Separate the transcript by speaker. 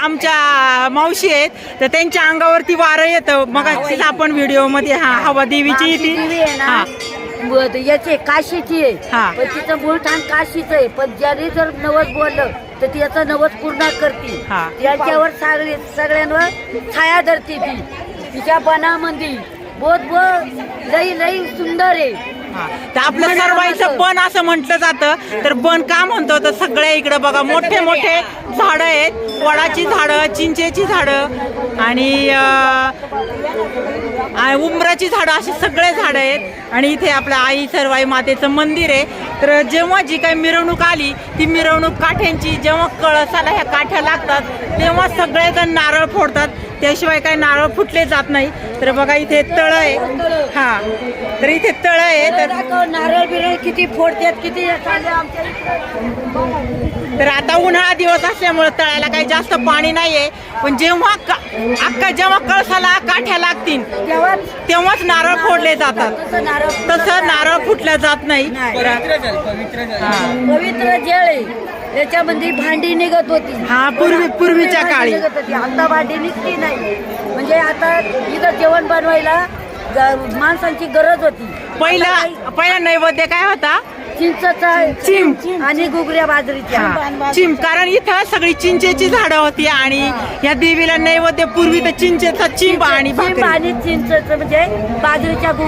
Speaker 1: आमच्या मावशी आहेत तर त्यांच्या अंगावरती वारं येतं. मग आपण व्हिडिओमध्ये हा हवा देवीची
Speaker 2: आमची
Speaker 1: ती
Speaker 2: देवी आहे ना
Speaker 1: हा.
Speaker 2: ब- याची काशीची. आहे. पण तिचं मूळ ठाण काशीच आहे. पण ज्याने जर नवस बोललं तर त्याचं नवस पूर्ण करते. त्याच्यावर सगळे सगळ्यांवर छाया धरते ती. तिच्या बनामध्ये बोध बो लई लई सुंदर आहे.
Speaker 1: तर आपलं सर्वांचं बन असं म्हटलं जातं. तर बन का म्हणतो? तर सगळ्या इकडे बघा मोठे मोठे झाडं आहेत. वडाची झाडं चिंचेची झाडं आणि उमराची उंबराची झाडं अशी सगळे झाडं आहेत. आणि इथे आपल्या आई सर्वाई मातेचं मंदिर आहे. तर जेव्हा जी काही मिरवणूक आली ती मिरवणूक काठ्यांची जेव्हा कळसाला ह्या काठ्या लागतात तेव्हा सगळेजण नारळ फोडतात. त्याशिवाय काही नारळ फुटले जात नाही. तर बघा इथे तळ आहे. हा. तर इथे तळ आहे तर
Speaker 2: नारळ बिरळ किती फोडतात किती हे.
Speaker 1: तर आता उन्हाळा दिवस असल्यामुळे तळ्याला काही जास्त पाणी नाहीये. पण जेव्हा का- अक्का जेव्हा कळसाला काठ्या लागतील
Speaker 2: तेव्हा
Speaker 1: तेव्हाच नारळ फोडले जातात.
Speaker 2: तसं नारळ
Speaker 1: फुटलं जात नाही.
Speaker 2: नाही.
Speaker 1: तर-.
Speaker 2: पवित्र जळ आहे त्याच्यामध्ये भांडी निघत होती.
Speaker 1: हा, पूर्वी- पूर्वीच्या काळी.
Speaker 2: निघत होती. आता भांडी निघती नाही. म्हणजे आता इथं जेवण बनवायला ग- माणसांची गरज होती.
Speaker 1: पहिला पहिला नैवेद्य काय होता?
Speaker 2: चिंचचा
Speaker 1: चिम.
Speaker 2: आणि गुगऱ्या बाजरीच्या.
Speaker 1: हा, चिम कारण इथं सगळी चिंचेची झाडं होती आणि या देवीला नैवेद्य पूर्वी तर चिंचेचा चिंब आणि
Speaker 2: चिंब
Speaker 1: भाकरी.
Speaker 2: आणि चिंचचं म्हणजे बाजरीच्या